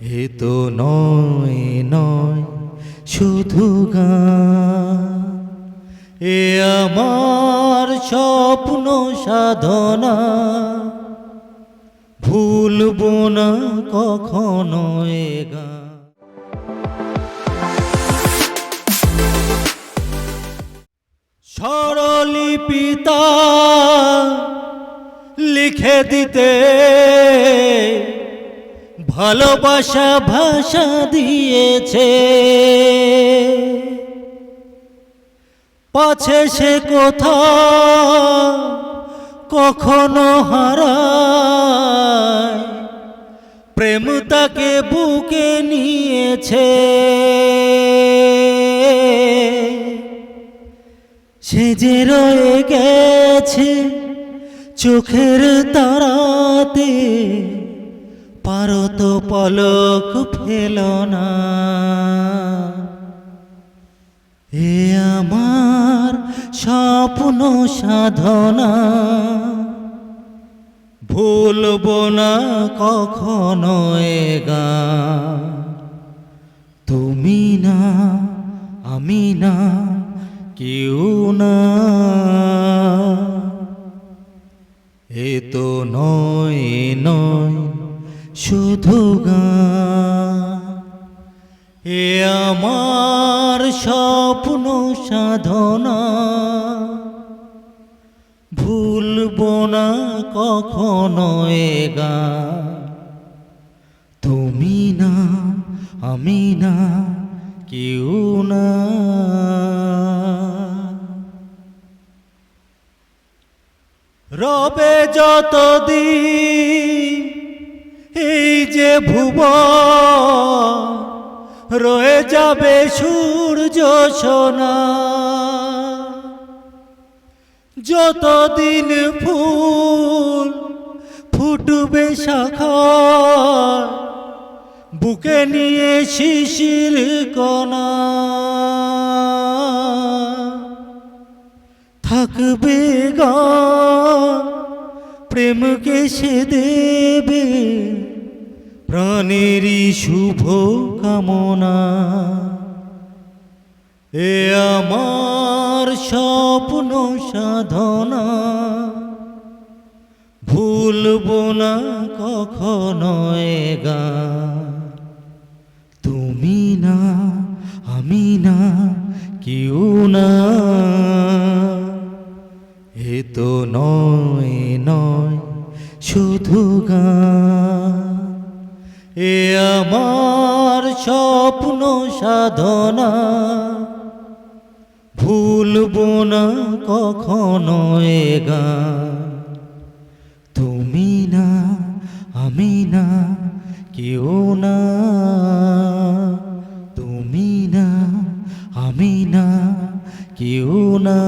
এ তো নয় নয়, শুধু গান। এ আমার স্বপ্ন সাধনা। ভুলবো না কখনো এ গান। লিখে দিতে ভালোবাসা ভাষা দিয়েছে। পাছে সে কোথা কখনো হারায়। প্রেম তাকে বুকে নিয়েছে। সে যে রয়ে গেছে চোখের তারাতে। পারো তো পলক ফেল না। এ আমার স্বপ্ন সাধনা। ভুলবো না কখনো গান তুমি না, আমি না, কেউ না। এ তো নয় নয় শুধু এ আমার স্বপ্ন সাধনা। ভুলবো না কখনো এ গান। তুমি না, আমি না, কেউ না। রবে যতদিন এই যে ভুব রয়ে যাবে সূর্য সোনা। যতদিন ফুল ফুটবে শাখা বুকে নিয়ে শিশির কণা। থাকবে গা প্রেমকে সে দেবে প্রাণেরই শুভ কামনা। এ আমার স্বপ্ন সাধনা। ভুলবো না কখনো এ তুমি না, আমি না, কেউ না। এ তো নয় এ আমার স্বপ্ন সাধনা। ভুলবো না কখনো এ তুমি না, আমি না, কেউ না। তুমি না, আমি না, কেউ না।